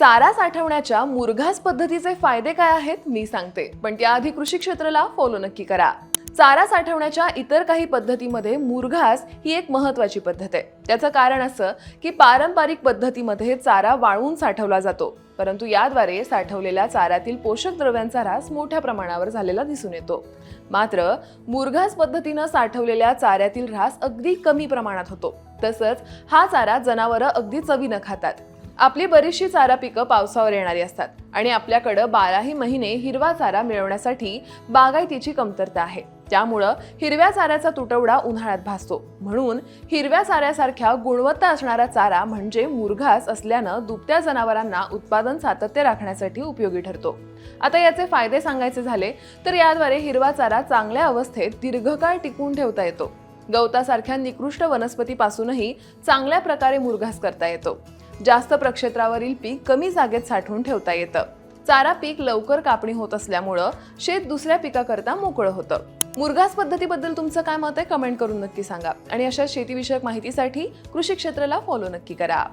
चारा साठवण्याच्या मुरघास पद्धतीचे फायदे काय आहेत मी सांगते पण त्याआधी कृषी क्षेत्राला फॉलो नक्की करा. चारा साठवण्याच्या इतर काही पद्धतीमध्ये मुरघास ही एक महत्वाची पद्धत आहे. त्याचं कारण असं की पारंपरिक पद्धतीमध्ये चारा वाळवून साठवला जातो परंतु याद्वारे साठवलेल्या चाऱ्यातील पोषक द्रव्यांचा ऱ्हास मोठ्या प्रमाणावर झालेला दिसून येतो. मात्र मुरघास पद्धतीनं साठवलेल्या चाऱ्यातील ऱ्हास अगदी कमी प्रमाणात होतो तसंच हा चारा जनावरं अगदी चवीनं खातात. आपली बरीचशी चारा पिकं पावसावर येणारी असतात आणि आपल्याकडं बाराही महिने हिरवा चारा मिळवण्यासाठी बागायतीची कमतरता आहे. त्यामुळं हिरव्या चाऱ्याचा तुटवडा उन्हाळ्यात भासतो. म्हणून हिरव्या चाऱ्यासारख्या गुणवत्ता असणारा चारा म्हणजे मुरघास असल्यानं दुभत्या जनावरांना उत्पादन सातत्य राखण्यासाठी उपयोगी ठरतो. आता याचे फायदे सांगायचे झाले तर याद्वारे हिरवा चारा चांगल्या अवस्थेत दीर्घकाळ टिकून ठेवता येतो. गवतासारख्या निकृष्ट वनस्पतीपासूनही चांगल्या प्रकारे मुरघास करता येतो. जास्त प्रक्षेत्रावरील पीक कमी जागेत साठवून ठेवता येतं. चारा पीक लवकर कापणी होत असल्यामुळं शेत दुसऱ्या पिकाकरता मोकळं होतं. मुरघास पद्धतीबद्दल तुमचं काय मत आहे? कमेंट करून नक्की सांगा. आणि अशा शेतीविषयक माहितीसाठी कृषी क्षेत्राला फॉलो नक्की करा.